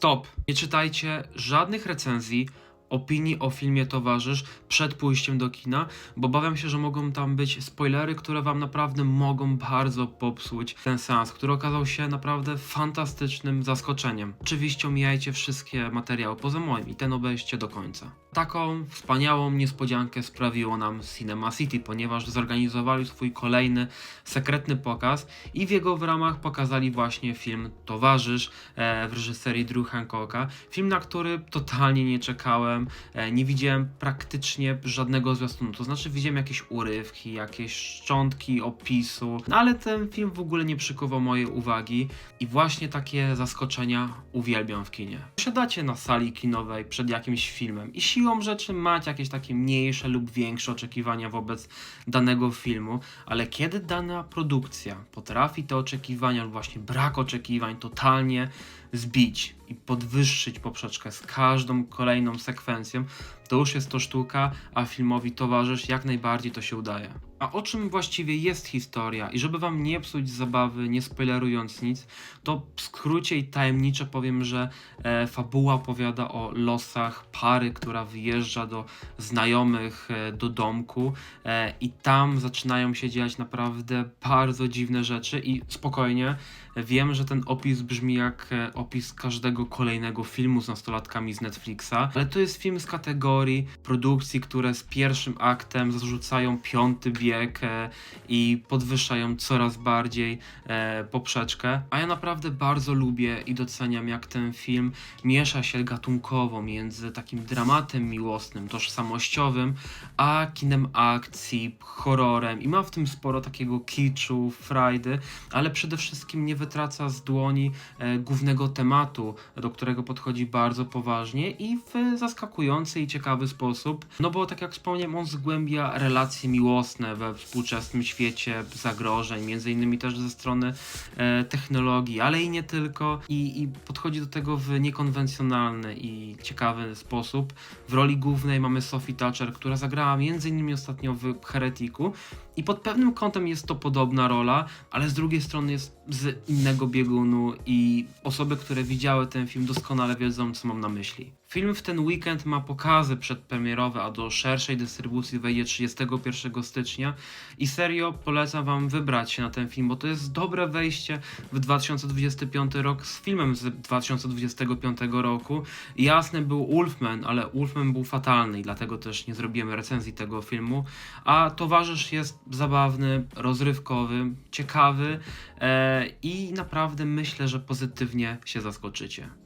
Stop! Nie czytajcie żadnych recenzji, opinii o filmie Towarzysz przed pójściem do kina, bo obawiam się, że mogą tam być spoilery, które wam naprawdę mogą bardzo popsuć ten seans, który okazał się naprawdę fantastycznym zaskoczeniem. Oczywiście omijajcie wszystkie materiały poza moim i ten obejście do końca. Taką wspaniałą niespodziankę sprawiło nam Cinema City, ponieważ zorganizowali swój kolejny sekretny pokaz i w jego w ramach pokazali właśnie film Towarzysz e, w reżyserii Drew Hancocka. Film, na który totalnie nie czekałem, e, nie widziałem praktycznie żadnego zwiastunu. To znaczy widziałem jakieś urywki, jakieś szczątki opisu, no ale ten film w ogóle nie przykuwał mojej uwagi i właśnie takie zaskoczenia uwielbiam w kinie. Siadacie na sali kinowej przed jakimś filmem i siłą rzeczy macie jakieś takie mniejsze lub większe oczekiwania wobec danego filmu, ale kiedy dana produkcja potrafi te oczekiwania lub właśnie brak oczekiwań totalnie zbić i podwyższyć poprzeczkę z każdą kolejną sekwencją, to już jest to sztuka, a filmowi towarzysz jak najbardziej to się udaje. A o czym właściwie jest historia? I żeby wam nie psuć zabawy, nie spoilerując nic, to w skrócie i tajemniczo powiem, że e, fabuła opowiada o losach pary, która wyjeżdża do znajomych e, do domku e, i tam zaczynają się dziać naprawdę bardzo dziwne rzeczy i spokojnie, wiem, że ten opis brzmi jak e, opis każdego kolejnego filmu z nastolatkami z Netflixa, ale to jest film z kategorii produkcji, które z pierwszym aktem zarzucają piąty bieg e, i podwyższają coraz bardziej e, poprzeczkę, a ja naprawdę bardzo lubię i doceniam jak ten film miesza się gatunkowo między takim dramatem miłosnym, tożsamościowym, a kinem akcji, horrorem. I ma w tym sporo takiego kiczu, frajdy, ale przede wszystkim nie wytraca z dłoni e, głównego tematu, do którego podchodzi bardzo poważnie i w zaskakujący i ciekawy sposób, no bo tak jak wspomniałem, on zgłębia relacje miłosne we współczesnym świecie zagrożeń, między innymi też ze strony e, technologii, ale i nie tylko. I, i podchodzi do tego w niekonwencjonalny i ciekawy sposób. W roli głównej mamy Sophie Thatcher, która zagrała między innymi ostatnio w Heretiku i pod pewnym kątem jest to podobna rola, ale z drugiej strony jest z innego biegunu i osoby, które widziały ten film doskonale wiedzą, co mam na myśli. Film w ten weekend ma pokazy przedpremierowe, a do szerszej dystrybucji wejdzie 31 stycznia i serio polecam wam wybrać się na ten film, bo to jest dobre wejście w 2025 rok z filmem z 2025 roku. Jasny był Wolfman, ale Wolfman był fatalny i dlatego też nie zrobiłem recenzji tego filmu, a Towarzysz jest zabawny, rozrywkowy, ciekawy e, i naprawdę myślę, że pozytywnie się zaskoczycie.